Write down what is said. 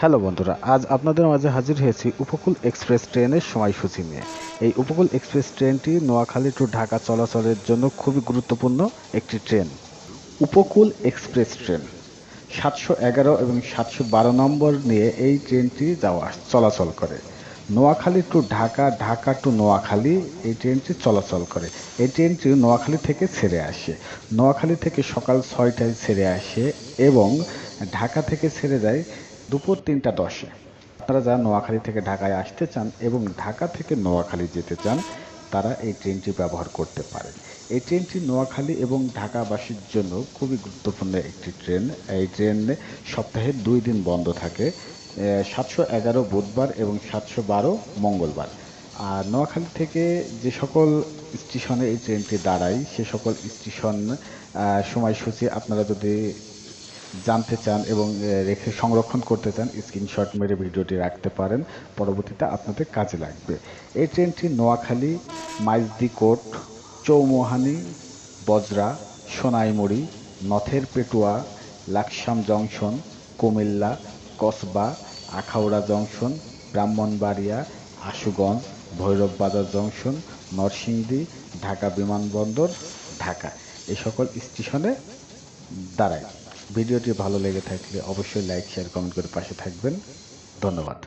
Hello বন্ধুরা, আজ আপনাদের মাঝে হাজির হয়েছি উপকূল এক্সপ্রেস ট্রেনের সময়সূচি নিয়ে। এই উপকূল এক্সপ্রেস ট্রেনটি নোয়াখালী টু ঢাকা চলাচলের জন্য খুবই গুরুত্বপূর্ণ একটি ট্রেন। উপকূল এক্সপ্রেস ট্রেন, সাতশো এগারো এবং সাতশো বারো নম্বর নিয়ে এই ট্রেনটি যাওয়া, চলাচল করে। নোয়াখালী টু ঢাকা ঢাকা টু নোয়াখালী এই ট্রেনটি চলাচল করে। এই ট্রেনটি নোয়াখালী থেকে ছেড়ে আসে। নোয়াখালী থেকে সকাল ছয়টায় ছেড়ে আসে এবং ঢাকা থেকে ছেড়ে যায় দুপুর তিনটা দশে। আপনারা যারা নোয়াখালী থেকে ঢাকায় আসতে চান এবং ঢাকা থেকে নোয়াখালী যেতে চান, তারা এই ট্রেনটি ব্যবহার করতে পারেন। এই ট্রেনটি নোয়াখালী এবং ঢাকাবাসীর জন্য খুবই গুরুত্বপূর্ণ একটি ট্রেন। এই ট্রেন সপ্তাহে দুই দিন বন্ধ থাকে সাতশো এগারো বুধবার এবং সাতশো বারো মঙ্গলবার। আর নোয়াখালী থেকে যে সকল স্টেশনে এই ট্রেনটি দাঁড়ায়, সে সকল স্টেশন সময়সূচি আপনারা যদি জানতে চান এবং রেখে সংরক্ষণ করতে চান, স্ক্রিনশট মেরে ভিডিওটি রাখতে পারেন। পরবর্তীতে আপনাদের কাজে লাগবে। এই ট্রেনটি Noakhali, Maijdi Maijdi Court Chaumuhani, Bajra, Sonaimuri, Nather Petua, Laksam junction, Comilla, Kasba, Akhaura junction, Brahmanbaria, Ashuganj Bhairab Bazar junction, Narsingdi, Dhaka বিমানবন্দর, ঢাকা। এই সকল স্টেশনে দাঁড়ায়। ভিডিওটি ভালো লেগে থাকলে অবশ্যই লাইক শেয়ার কমেন্ট করে পাশে থাকবেন। ধন্যবাদ।